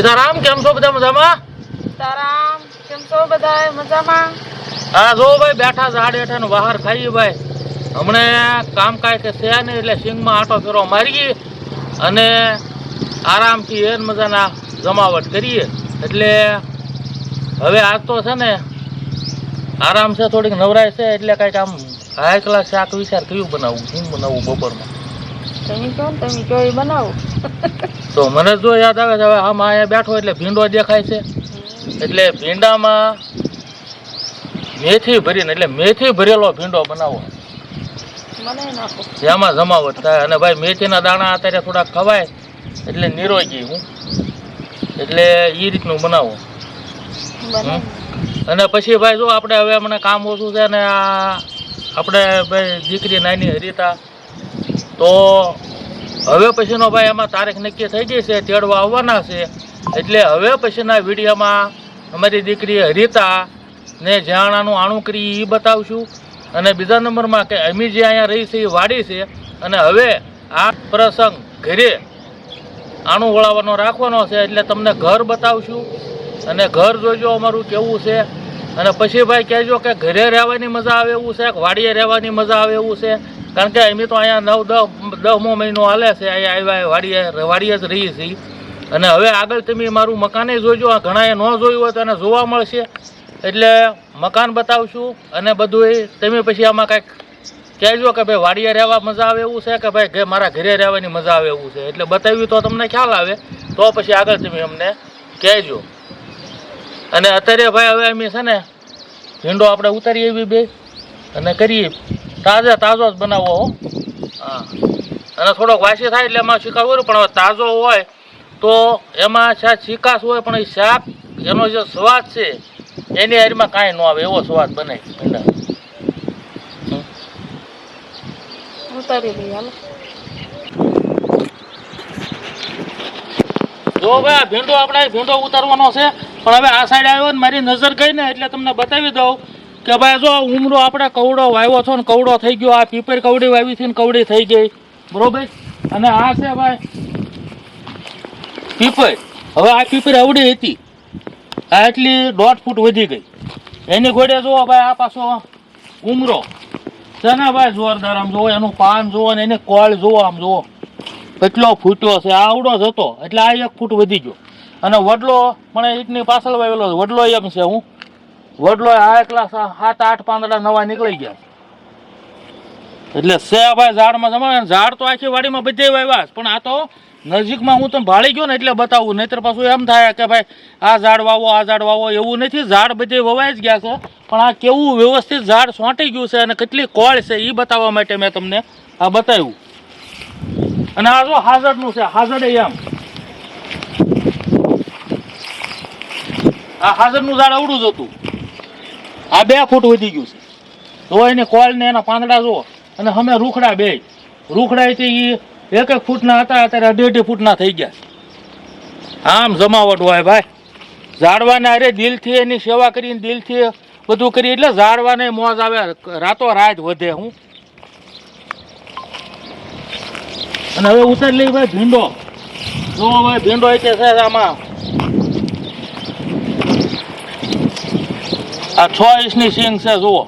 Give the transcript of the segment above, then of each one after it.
સીતારામ કેમ છો બધા મજામાં? સીતારામ કેમ છો બધા મજામાં? હા જો ભાઈ બેઠા ઝાડ હેઠા ને બહાર ખાઈએ ભાઈ. હમણે કામ કાંઈ કે થયા નહીં એટલે સિંગમાં આટો ફેરો મારીએ અને આરામથી એન મજાના જમાવટ કરીએ. એટલે હવે આજ તો છે ને આરામ છે થોડીક નવરાય છે એટલે કાંઈક આમ હાયકલા ક્લાસ શાક વિચાર કયું બનાવવું શું બનાવવું બપોરમાં. તમે કહો ને તમે કહો એ બનાવો. તો મને જો યાદ આવે છે હવે આમ અહીંયા બેઠો એટલે ભીંડો દેખાય છે. એટલે ભીંડામાં મેથી ભરીને એટલે મેથી ભરેલો ભીંડો બનાવો. એમાં જેમાં જમાવટ થાય. અને ભાઈ મેથીના દાણા અત્યારે થોડાક ખવાય એટલે નિરોગી હું. એટલે એ રીતનું બનાવો. બનાવો અને પછી ભાઈ જો આપણે હવે મને કામ ઓછું છે ને આ આપણે ભાઈ દીકરી નાની હરીતા તો હવે પછીનો ભાઈ એમાં તારીખ નક્કી થઈ ગઈ છે, તેડવા આવવાના છે. એટલે હવે પછીના વિડીયોમાં અમારી દીકરી હરીતા ને જાણાનું આણું કરી એ બતાવશું. અને બીજા નંબરમાં કે અમે જે અહીંયા રહી છે એ વાડી છે. અને હવે આ પ્રસંગ ઘરે આણું વળાવવાનો રાખવાનો છે, એટલે તમને ઘર બતાવશું. અને ઘર જોજો અમારું કેવું છે. અને પછી ભાઈ કહેજો કે ઘરે રહેવાની મજા આવે એવું છે, કે વાડીએ રહેવાની મજા આવે એવું છે? કારણ કે અમે તો અહીંયા નવ, દસ, દસમો મહિનો હાલે છે, અહીંયા આવ્યા વાડીએ વાડીએ જ રહીએ છીએ. અને હવે આગળ તમે મારું મકાને જોજો ઘણાએ ન જોયું હોય તો એને જોવા મળશે. એટલે મકાન બતાવશું અને બધું તમે પછી આમાં કાંઈક કહેજો કે ભાઈ વાડીએ રહેવા મજા આવે એવું છે, કે ભાઈ મારા ઘરે રહેવાની મજા આવે એવું છે? એટલે બતાવ્યું તો તમને ખ્યાલ આવે. તો પછી આગળ તમે અમને કહેજો. અને અત્યારે ભાઈ હવે અમે છે ને ભીંડો આપણે ઉતારીએ એવી બે અને કરીએ. તાજા તાજો જ બનાવવો હો. હા. અને થોડોક વાસી થાય એટલે એમાં શિકાર હોય પણ હવે તાજો હોય તો એમાં શાક ચીકાશ હોય પણ એ શાક એનો જે સ્વાદ છે એની હારીમાં કાંઈ ન આવે એવો સ્વાદ બને ભીંડા ઉતારી હાલો. જો ભાઈ ભીંડો આપણે ભીંડો ઉતારવાનો છે. પણ હવે આ સાઈડ આવ્યો ને મારી નજર ગઈ ને એટલે તમને બતાવી દઉં કે ભાઈ જો ઉમરો આપણે કવડો વાવ્યો છો ને કવડો થઈ ગયો, આ પીપર કવડી વાવી છે ને કવડી થઈ ગઈ. બરોબર? અને આ છે ભાઈ પીપર. હવે આ પીપર અવડી હતી. આ એટલી દોઢ ફૂટ વધી ગઈ. એની ઘોડે જુઓ ભાઈ આ પાછો ઉમરો. છે ને ભાઈ જોરદાર આમ જુઓ, એનું પાન જુઓ ને એને કોળ જુઓ આમ જુઓ. કેટલો ફૂટ્યો છે આવડો જ હતો. એટલે આ એક ફૂટ વધી ગયો. અને વડલો પણ ઈટની પાછળ વાવેલો વડલો એમ છે હું. વડલો આ એકલા સાત, આઠ, પાંદડા નવા નીકળી ગયા એટલે છે ભાઈ ઝાડમાં જમા ઝાડ તો આખી વાડીમાં બધે વાવ્યા પણ આ તો નજીકમાં હું તમને ભાળી ગયો ને એટલે બતાવું. નહીતર પાછું એમ થાય કે ભાઈ, આ ઝાડ વાવો, આ ઝાડ વાવો, એવું નથી. ઝાડ બધે વવાઈ જ ગયા છે. પણ આ કેવું વ્યવસ્થિત ઝાડ સોંટી ગયું છે અને કેટલી કોળ છે એ બતાવવા માટે મેં તમને આ બતાવ્યું. અને આ જો હાજરનું છે, હાજર એમ. આ હાજરનું ઝાડ અવડું જ હતું. આ બે ફૂટ વધી ગયું છે. તો એને કોલ ને એના પાંદડા જો અને અમે રૂખડા બે. રૂખડા એ એક એક ફૂટના હતા, અત્યારે અઢી અઢી ફૂટના થઈ ગયા આમ જમાવટ હોય ભાઈ. ઝાડવાને અરે દિલથી એની સેવા કરીને દિલથી બધું કરી એટલે ઝાડવાને મોજ આવે, રાતો રાત વધે હું. અને હવે ઉતારી લઈ ભાઈ ભીંડો. જો ભાઈ ભીંડો એ કે છે આમાં. આ છ ઇંચની સિંગ છે જુઓ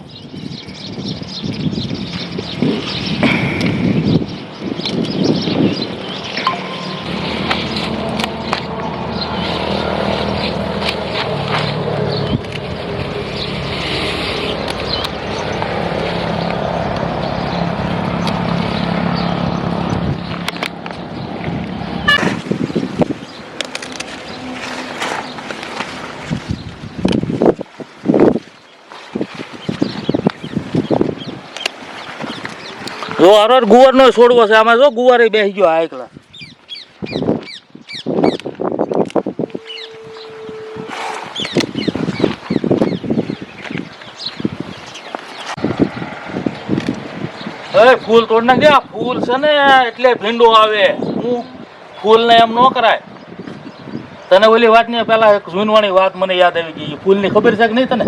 જો અરર ગુવારનો છોડવો છે. આમાં જો ગુવારે બેસી ગયો આ એકલા. અરે ફૂલ તોડ ને ગયા? ફૂલ છે ને એટલે ભીંડો આવે. હું ફૂલ ને એમ ન કરાય. તને ઓલી વાતની પેલા એક જૂનવાણી વાત મને યાદ આવી ગઈ. ફૂલની ખબર છે કે નહીં તને?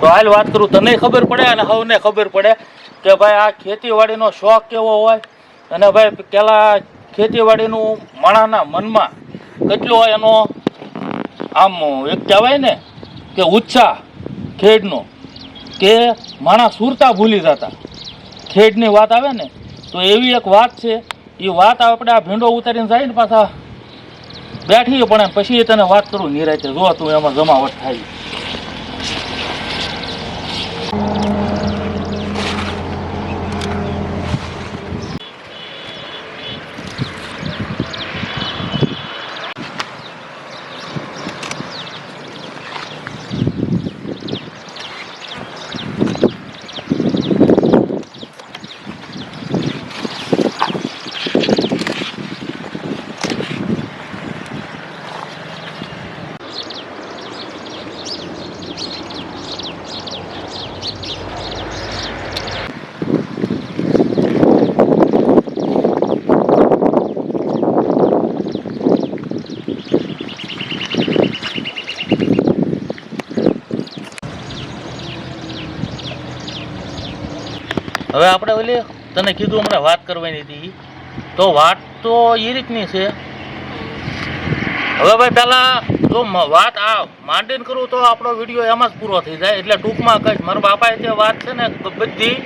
તો હાલ વાત કરું, તને ખબર પડે અને હવને ખબર પડે. કે ભાઈ આ ખેતીવાડીનો શોખ કેવો હોય? અને ભાઈ પેલા ખેતીવાડીનું માણાના મનમાં કેટલો એનો આમ એક કહેવાય ને કે ઉત્સાહ, ખેડનો, કે માણસ સુરતા ભૂલી જતા. ખેડની વાત આવે ને, તો એવી એક વાત છે, એ વાત આપણે આ ભીંડો ઉતારીને જાય ને પાછા બેઠી પણ પછી તને વાત કરું નિરાતે જો તું એમાં જમાવટ થાય. આપણે તને કીધું હમણાં વાત કરવાની હતી. તો વાત તો એ રીતની છે. હવે ભાઈ પહેલા જો વાત આ માંડીને કરું તો આપણો વીડિયો એમાં જ પૂરો થઈ જાય. એટલે ટૂંકમાં કહીશ મારા બાપાએ તે વાત છે ને બધી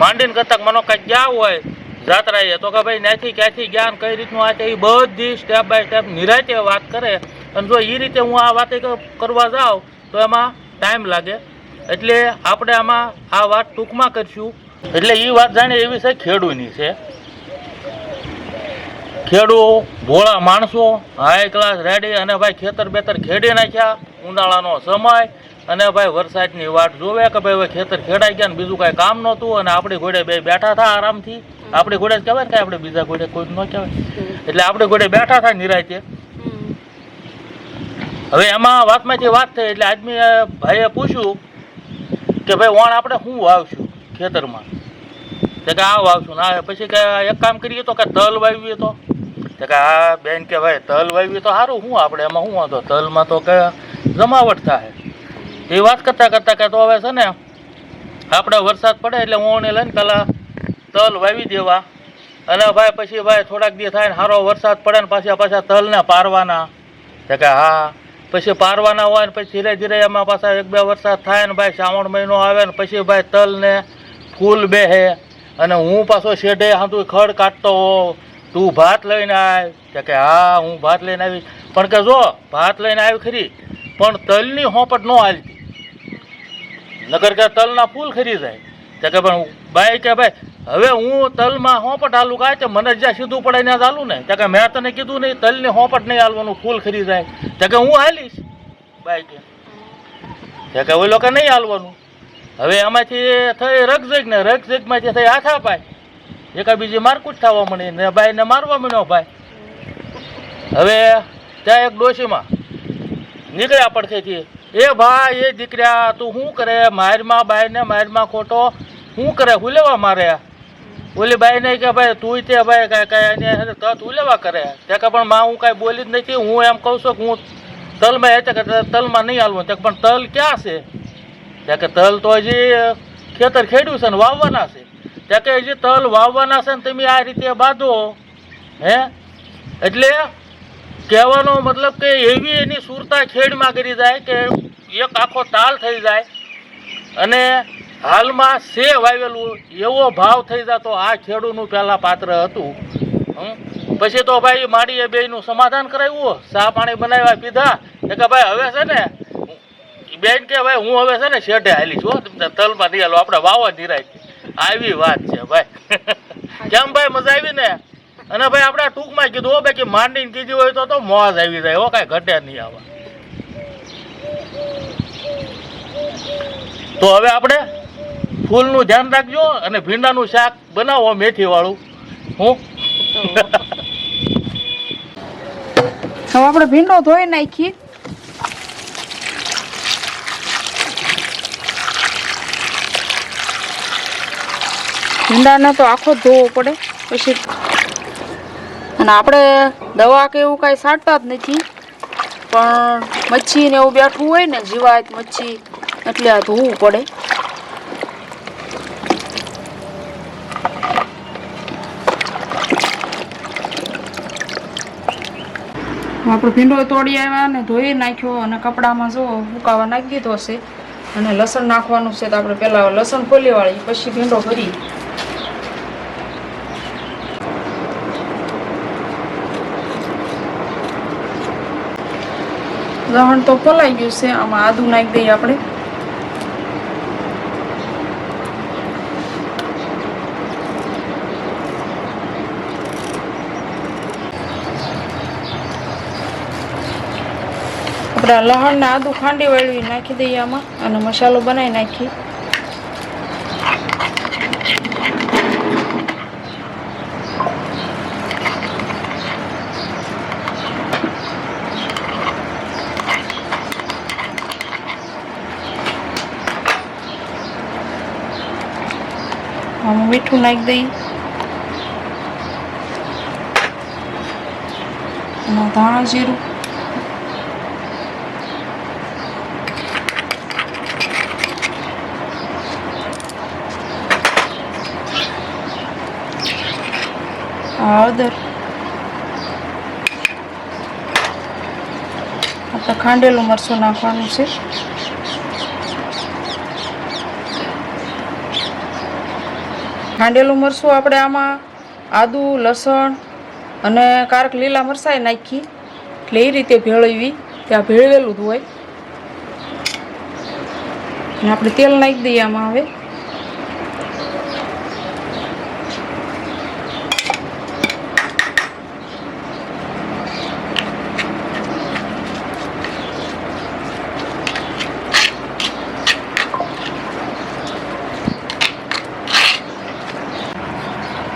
માંડીને કરતા મને કાંઈક ગયા હોય જાત્રાએ, તો કે ભાઈ ત્યાંથી ક્યાંથી ગયા ને કઈ રીતનું આ છે એ બધી સ્ટેપ બાય સ્ટેપ નિરાતે વાત કરે. અને જો એ રીતે હું આ વાતે કરવા જાઉં તો એમાં ટાઈમ લાગે. એટલે આપણે આમાં આ વાત ટૂંકમાં કરીશું. એટલે એ વાત જાણે એવી છે, ખેડૂની છે. ખેડૂ, ભોળા માણસો હાઈ ક્લાસ રેડી અને ભાઈ ખેતર બેતર ખેડી નાખ્યા, ઉનાળાનો સમય અને ભાઈ વરસાદની વાટ જોવે કે ભાઈ હવે ખેતર ખેડાઈ ગયા ને બીજું કાંઈ કામ નહોતું અને આપણી ઘોડે બે બેઠા હતા આરામથી. આપણી ઘોડે કહેવાય કે આપણે બીજા ઘોડે કોઈ ન કહેવાય. એટલે આપણે ઘોડે બેઠા હતા નિરાયતે. હવે એમાં વાતમાંથી વાત થઈ એટલે આદમી ભાઈએ પૂછ્યું કે ભાઈ વણ આપણે શું વાવશું? ખેતરમાં. તે કે આ વાવશું ના, પછી કે એક કામ કરીએ તો કે તલ વાવીએ તો. તે કે આ બેન કે ભાઈ, તલ વાવીએ તો સારું. શું આપણે? એમાં શું વાંધો? તલમાં તો કે જમાવટ થાય. એ વાત કરતાં કરતાં કે તો હવે છે ને, આપણે વરસાદ પડે એટલે હું લઈને પેલા તલ વાવી દેવા. અને ભાઈ, પછી ભાઈ, થોડાક દી થાય ને સારો વરસાદ પડે ને પાછા પાછા તલને પારવાના. તે કે હા. પછી પારવાના હોય ને પછી ધીરે ધીરે એમાં પાછા એક બે વરસાદ થાય ને ભાઈ, શ્રાવણ મહિનો આવે ને પછી ભાઈ તલને ફૂલ બેહે અને હું પાછો શેઢે હાથું ખડ કાઢતો હો તું ભાત લઈને આવ તે કે, હા, હું ભાત લઈને આવી પણ કે, જો, ભાત લઈને આવી ખરી, પણ તલની હોપટ ન હાલતી. નગર કે તલના ફૂલ ખરી જાય. તે કે, પણ બાઈ, કે ભાઈ, હવે હું તલમાં હોપટ હાલું કાંઈ કે મને જ્યાં સીધું પડે ત્યાં ચાલું ને. તે કે, મેં તને કીધું નહીં, તલની હોપટ નહીં હાલવાનું, ફૂલ ખરી જાય. તે કે, હું હાલીશ. બાઈ કે તે કે, ઓલો કે નહીં હાલવાનું? હવે એમાંથી થઈ રગઝગ ને રગઝગમાંથી થઈ હાથા પાય એકા બીજી મારકૂટ થવા મળી ને ભાઈને મારવા મળ્યો ભાઈ. હવે ત્યાં એક ડોશીમાં નીકળ્યા પડખેથી, એ ભાઈ, એ દીકરા, તું શું કરે? મારમાં બાઈને મારમાં ખોટો? શું કરે? હું લેવા મારે? ઓલી બાઈને કે, ભાઈ, તું તે ભાઈ, કાંઈ કાંઈ એને તત ઉલેવા લેવા કરે? તે કે, પણ માં, હું કાંઈ બોલી જ નથી. હું એમ કહું છું કે હું તલમાં એ તલમાં નહીં હાલવું. તે પણ તલ ક્યાં છે? ત્યાં કે તલ તો હજી ખેતર ખેડ્યું છે ને વાવવાના છે. ત્યાં કે હજી તલ વાવવાના છે ને તમે આ રીતે બાંધો, હે? એટલે કહેવાનો મતલબ કે એવી એની સુરતા ખેડમાં કરી જાય કે એક આખો તાલ થઈ જાય અને હાલમાં સે વાવેલું એવો ભાવ થઈ જતો આ ખેડૂનું પહેલાં પાત્ર હતું. પછી તો ભાઈ માડીએ બેયનું સમાધાન કરાવ્યું, ચા પાણી બનાવ્યા, પીધા. એ કે ભાઈ હવે છે ને બેન કે ભાઈ હું હવે છે ને શેઠે હાલી છું તમને તલમાં નહીં હાલો આપણે વાવા ધીરાય આવી વાત છે ભાઈ. કેમ ભાઈ મજા આવી ને? અને ભાઈ આપણે ટૂંકમાં કીધું હો બાકી માંડીને કીધી હોય તો તો મોજ આવી જાય હો કાંઈ ઘટે નહીં આવા. તો હવે આપણે ફૂલનું ધ્યાન રાખજો અને ભીંડાનું શાક બનાવો મેથી વાળું હું હવે આપણે ભીંડો ધોઈ નાખીએ. ભીંડાને તો આખો ધોવો પડે. પછી અને આપણે દવા કે એવું કાંઈ છાંટતા જ નથી. પણ મચ્છી ને એવું બેઠું હોય ને, જીવાત મચ્છી, એટલે આ ધોવું પડે. આપણે ભીંડો તોડી આવ્યા અને ધોઈ નાખ્યો અને કપડામાં જો ઉકાવા નાખી દીધો છે. અને લસણ નાખવાનું છે તો આપણે પહેલાં લસણ ફોલી વાળી પછી ભીંડો ભરી. લસણ તો ફોલાઈ ગયું છે. આમાં આદું નાખી દઈએ આપણે. આપણા લહણના આદું ખાંડી વાળવી નાખી દઈએ આમાં. અને મસાલો બનાવી નાખી આમાં મીઠું નાખી દઈએ ધાણા જીરું. હળદર. આપણે ખાંડેલું મરચું નાખવાનું છે. ખાંડેલું મરચું આપણે આમાં આદું, લસણ અને કારક લીલા મરચાં નાખી. એટલે એ રીતે ભેળવી, ત્યાં ભેળવેલું જ અને આપણે તેલ નાખી દઈએ આમાં હવે.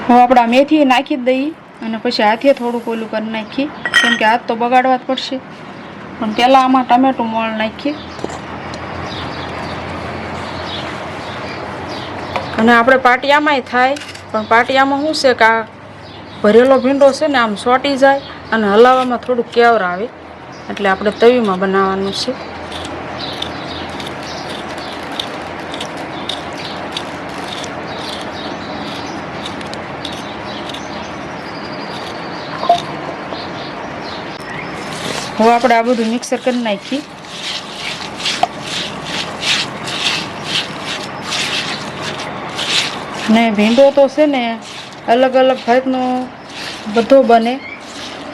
હવે આપણે મેથી નાખી જ દઈએ અને પછી હાથે થોડુંક ઓલું કરી નાખીએ. કેમ કે હાથ તો બગાડવા જ પડશે. પણ પહેલાં આમાં ટમેટું મોળ નાખીએ. અને આપણે પાટિયામાંય થાય, પણ પાટિયામાં શું છે કે આ ભરેલો ભીંડો છે ને આમ સોટી જાય અને હલાવવામાં થોડુંક કેવર આવે. એટલે આપણે તવીમાં બનાવવાનું છે. હવે આપણે આ બધું મિક્સર કરી નાખીએ ને ભીંડો તો છે ને અલગ અલગ ભાતનો બધો બને.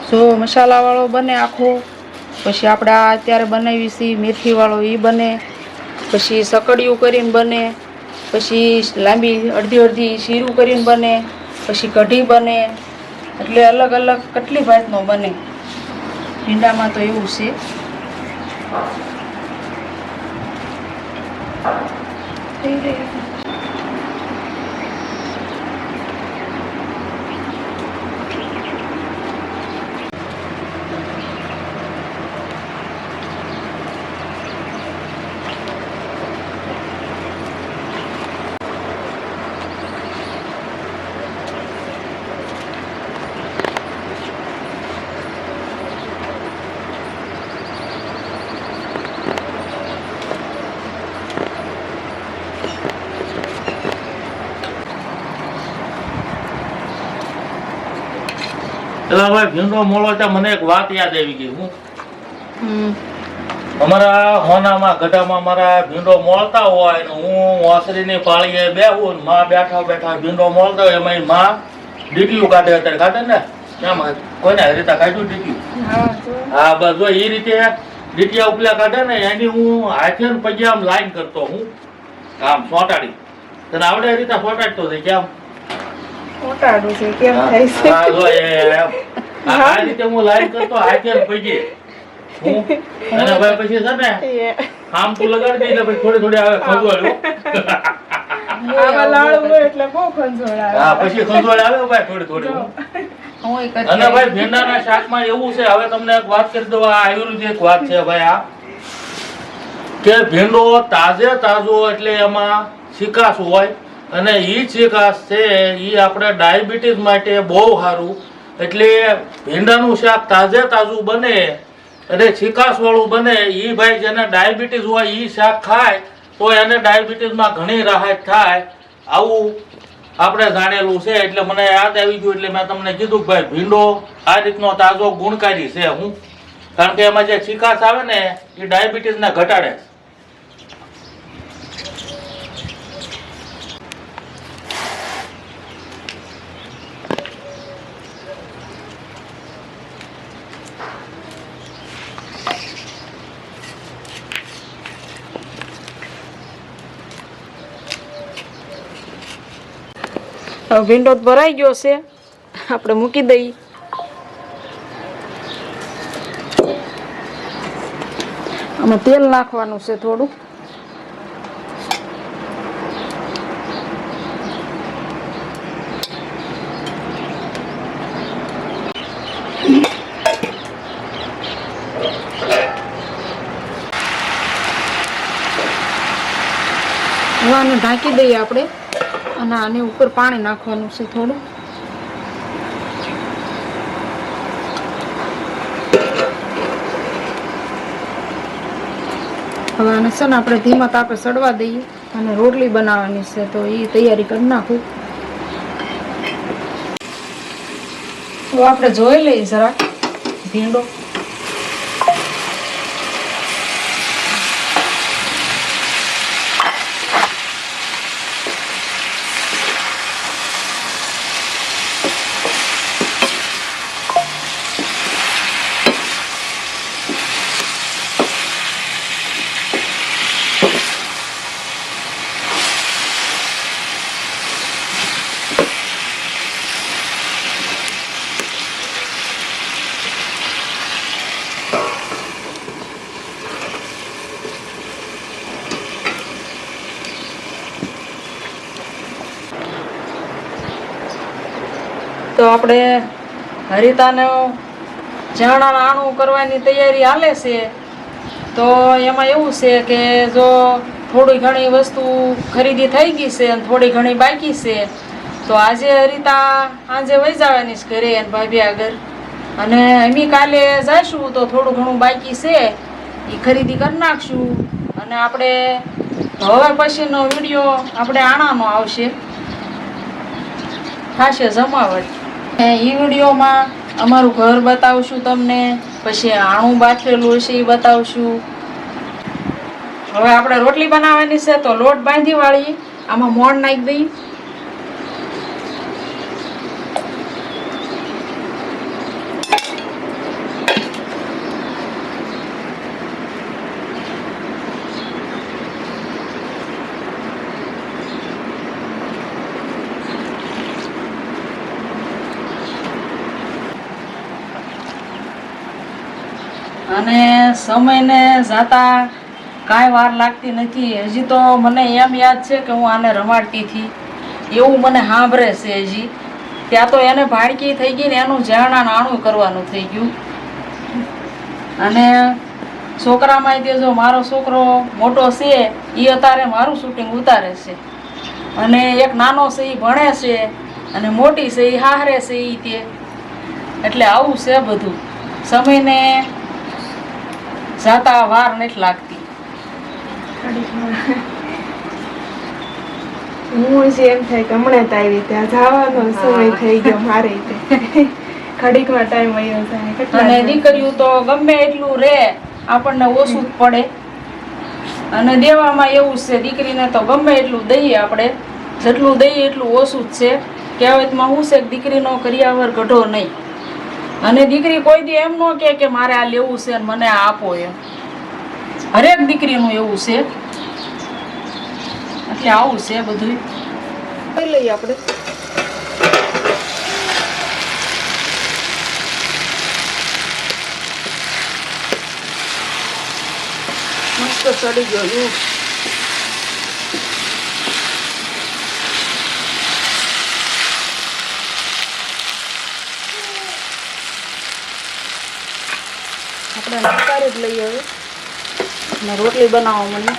જો મસાલાવાળો બને આખો, પછી આપણે આ અત્યારે બનાવી છીએ મેથીવાળો એ બને, પછી સકડિયું કરીને બને, પછી લાંબી અડધી અડધી શીરું કરીને બને, પછી કઢી બને, એટલે અલગ અલગ કેટલી ભાતનો બને. ભીંડામાં તો એવું છે. પેલા ભાઈ ભીંડો મોળો ત્યાં મને એક વાત યાદ આવી ગઈ. હું અમારા હોનામાં ગઢામાં મારા ભીંડો મોળતા હોય ને હું વાસરીની પાળીએ બેહું ને માં બેઠા બેઠા ભીંડો મોળતા હોય એમાં માં ડીટીયું કાઢે અત્યારે. કાઢે ને? કેમ કોઈને હરીતા કાઢ્યું ડીટીયું? હા. બસ જો એ રીતે ડીટીયા ઉપલા કાઢે ને એની હું હાથે પગે આમ લાઈન કરતો હું. આમ સોટાડી તને આવડે એ રીતે સોટાડતો થઈ કેમ ઓટાડું છું કેમ થાય છે? હા, જો એ એમ. આ રીતે હું લાઈવ કરતો હાથે ને અને ભાઈ પછી છે ને આમ તું લગાડી દે એટલે પછી થોડી થોડી આવે ખંજવાળું. આવા લાડુ હોય એટલે બહુ ખંજોળ આવે. હા પછી ખંજવાળ આવે ભાઈ થોડી થોડી. હું. હું એક જ અને ભાઈ ભીંડાના શાકમાં એવું છે હવે તમને એક વાત કરી દઉં આ આયુર્વેદિક વાત છે ભાઈ આ. કે ભીંડો તાજે તાજો એટલે એમાં સિકાસ હોય અને ઈ ચિકાસ છે, ઈ આપણે ડાયાબિટીસ માટે બહુ સારું. એટલે ભીંડાનું શાક તાજે તાજું બને અને ચીકાસવાળું બને, ઈ ભાઈ જેને ડાયાબિટીસ હોય ઈ શાક ખાય, તો એને ડાયાબિટીસમાં ઘણી રાહત થાય. આવું આપણે જાણેલું છે, એટલે મને યાદ આવી ગયું, એટલે મેં તમને કીધું કે ભાઈ ભીંડો આ રીતનો તાજો ગુણકારી છે હું. કારણ કે એમાં જે ચીકાશ આવે ને એ ડાયાબિટીસને ઘટાડે હવે તો ભરાઈ ગયો છે. આપણે મૂકી દઈએ. આમાં તેલ નાખવાનું છે થોડું. ઢાંકી દઈએ આપણે. અને આની ઉપર પાણી નાખવાનું છે થોડું. હવે આને છે ને આપણે ધીમા તાપે સડવા દઈએ અને રોટલી બનાવવાની છે, તો એ તૈયારી કરી નાખું. તો આપણે જોઈ લઈએ જરાક ભીંડો. તો આપણે હરિતાને ચણાના આણું કરવાની તૈયારી હાલે છે. તો એમાં એવું છે કે જો થોડી ઘણી વસ્તુ ખરીદી થઈ ગઈ છે અને થોડી ઘણી બાકી છે, તો આજે હરિતા આજે વહી જવાની છે ઘરે અને ભાભી આગળ. અને અમે કાલે જઈશું તો થોડું ઘણું બાકી છે એ ખરીદી કરી નાખશું. અને આપણે હવે પછીનો વીડિયો આપણે આણાનો આવશે. થશે જમાવટ. એ વિડીયોમાં અમારું ઘર બતાવશું તમને, પછી આણું બાથરેલું હશે એ બતાવશું. હવે આપણે રોટલી બનાવવાની છે તો લોટ બાંધી વાળી આમાં મોણ નાખી દઈ અને સમયને જાતા કાંઈ વાર લાગતી નથી. હજી તો મને એમ યાદ છે કે હું આને રમાડતી એવું મને સાંભળે છે હજી. ત્યાં તો એને ભાડકી થઈ ગઈ ને એનું જાણા નાણું કરવાનું થઈ ગયું. અને છોકરામાં તે જો મારો છોકરો મોટો છે એ અત્યારે મારું શૂટિંગ ઉતારે છે. અને એક નાનો છે એ ભણે છે અને મોટી છે એ હારે છે એ તે. એટલે આવું છે બધું. સમયને જાતા વાર નથી લાગતી. હું જ એમ થાય કે હમણાં જ આવી ત્યાં જવાનો સમય થઈ ગયો મારે ઘડીકમાં ટાઈમ આવ્યો જાય અને? દીકરીઓ તો ગમે એટલું રે આપણને ઓછું જ પડે. અને દેવામાં એવું છે દીકરીને તો ગમે એટલું દઈએ આપણે. જેટલું દઈએ એટલું ઓછું જ છે. કહેવતમાં શું છે દીકરીનો કર્યાવર ગઢો નહીં. અને દીકરી કોઈ દી એમ ન કે કે મારે આ લેવું છે અને મને આપો એમ. હરેક દીકરીનું એવું છે. એટલે આવું છે બધું લઈ લઈએ આપણે. મસ્ત ચડી ગયો જો. આપણે જ લઈએ હવે. અને રોટલી બનાવો મને.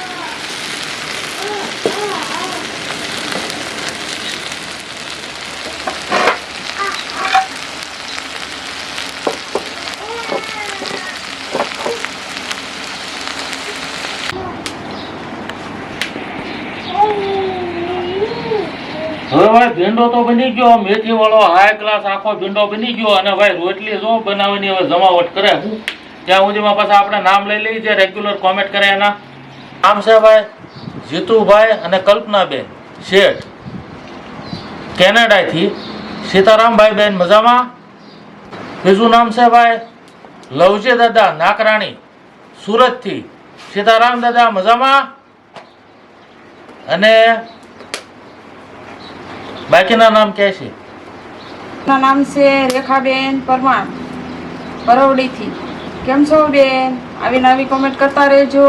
ભાઈ ભીંડો તો બની ગયો. મેથી વાળો હાઈ ક્લાસ આખો ભીંડો બની ગયો. અને ભાઈ રોટલી જો બનાવવાની, હવે જમાવટ કરે. હું ત્યાં સુધીમાં પાછા આપણે નામ લઈ લઈએ, જે રેગ્યુલર કોમેન્ટ કરે એના. નામ છે ભાઈ, જીતુભાઈ અને કલ્પનાબેન, શેઠ. કેનેડાથી સીતારામભાઈ બેન, મજામાં? બીજું નામ છે ભાઈ, લવજી દાદા, નાકરાણી, સુરતથી. સીતારામ દાદા, મજામાં? અને બાકીના નામ કે છે? નામ છે રેખાબેન પરમાર, પરવડીથી. કેમ છો બેન? આવી કોમેન્ટ કરતા રહેજો.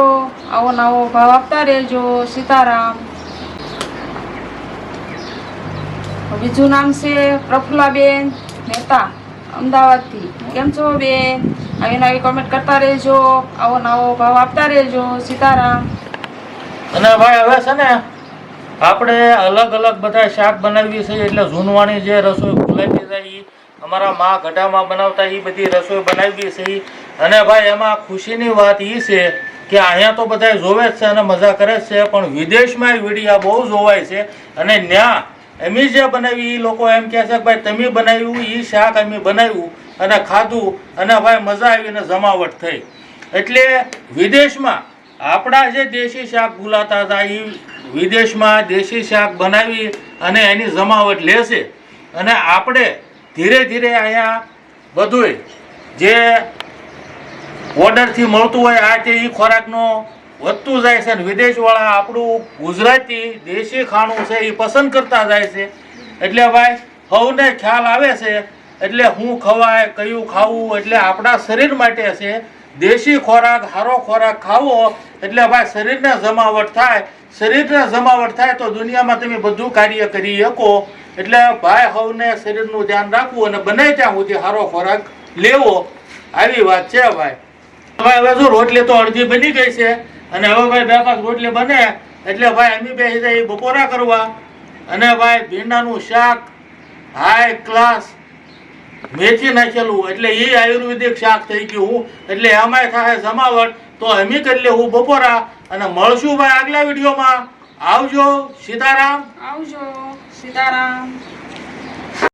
આવો નવો ભાવ આપતા રહેજો. સીતારામ. બીજું નામ છે પ્રફુલાબેન મહેતા, અમદાવાદથી. કેમ છો બેન? આવી કોમેન્ટ કરતા રહેજો. આવો નવો ભાવ આપતા રહેજો. સીતારામ. અને ભાઈ, હવે છે ને આપણે અલગ અલગ બધા શાક બનાવીએ છીએ. એટલે જૂનવાણી જે રસોઈ ભૂલાતી જાય અમારા મા ગઢામાં બનાવતા એ બધી રસોઈ બનાવીએ છીએ. અને ભાઈ, એમાં ખુશીની વાત એ છે કે અહીંયા તો બધા જોવે જ છે અને મજા કરે જ છે, પણ વિદેશમાં વિડીયા બહુ જોવાય છે. અને ત્યાં એમી જે બનાવી એ લોકો એમ કહે છે ભાઈ, તમે બનાવ્યું એ શાક અમે બનાવ્યું અને ખાધું અને ભાઈ મજા આવીને જમાવટ થઈ. એટલે વિદેશમાં આપણા જે દેશી શાક ભૂલાતા હતા એ વિદેશમાં દેશી શાક બનાવી અને એની જમાવટ લેશે અને આપણે ધીરે ધીરે અહીંયા બધુંય જે ઓર્ડરથી મળતું હોય આ તે એ ખોરાકનો, વધતું જાય છે અને વિદેશવાળા આપણું ગુજરાતી દેશી ખાણું છે એ પસંદ કરતા જાય છે. એટલે ભાઈ, સૌને ખ્યાલ આવે છે, એટલે હું ખવાય, કયું ખાવું, એટલે આપણા શરીર માટે છે. દેશી ખોરાક સારો ખોરાક ખાવો, એટલે ભાઈ શરીરને જમાવટ થાય. શરીરને જમાવટ થાય તો દુનિયામાં તમે બધું કાર્ય કરી શકો. એટલે ભાઈ, સૌને શરીરનું ધ્યાન રાખવું અને બને ત્યાં સુધી સારો ખોરાક લેવો. આવી વાત છે ભાઈ. ભાઈ હવે શું, રોટલી તો અડધી બની ગઈ છે. અને હવે ભાઈ બે પાંચ રોટલી બને, એટલે ભાઈ અમે બે જઈએ બપોરા કરવા. અને ભાઈ ભીંડાનું શાક હાઈ ક્લાસ મેથી નાખેલું. એટલે એ આયુર્વેદિક શાક થઈ ગયું એટલે એમાંય થાય જમાવટ. તો અમે કરી લેવું બપોરા. અને મળશું ભાઈ આગલા વિડીયોમાં. આવજો, સીતારામ. આવજો, સીતારામ.